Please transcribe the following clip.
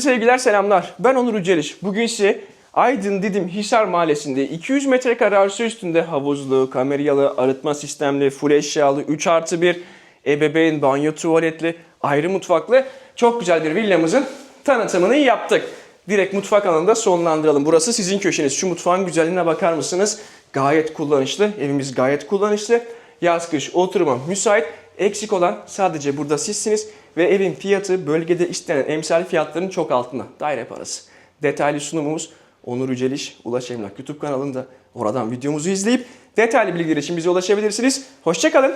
Sevgiler selamlar. Ben Onur Uceliş. Bugün size Aydın Didim Hisar Mahallesi'nde 200 metrekare arsa üstünde havuzlu, kameralı, arıtma sistemli, full eşyalı, 3 artı 1, ebeveyn, banyo, tuvaletli, ayrı mutfaklı çok güzel bir villamızın tanıtımını yaptık. Direkt mutfak alanında sonlandıralım. Burası sizin köşeniz. Şu mutfağın güzelliğine bakar mısınız? Gayet kullanışlı. Evimiz gayet kullanışlı. Yaz kış oturuma müsait. Eksik olan sadece burada sizsiniz ve evin fiyatı bölgede istenen emsal fiyatların çok altında. Daire parası. Detaylı sunumumuz Onur Yüceliş Ulaş Emlak YouTube kanalında. Oradan videomuzu izleyip detaylı bilgiler için bize ulaşabilirsiniz. Hoşçakalın.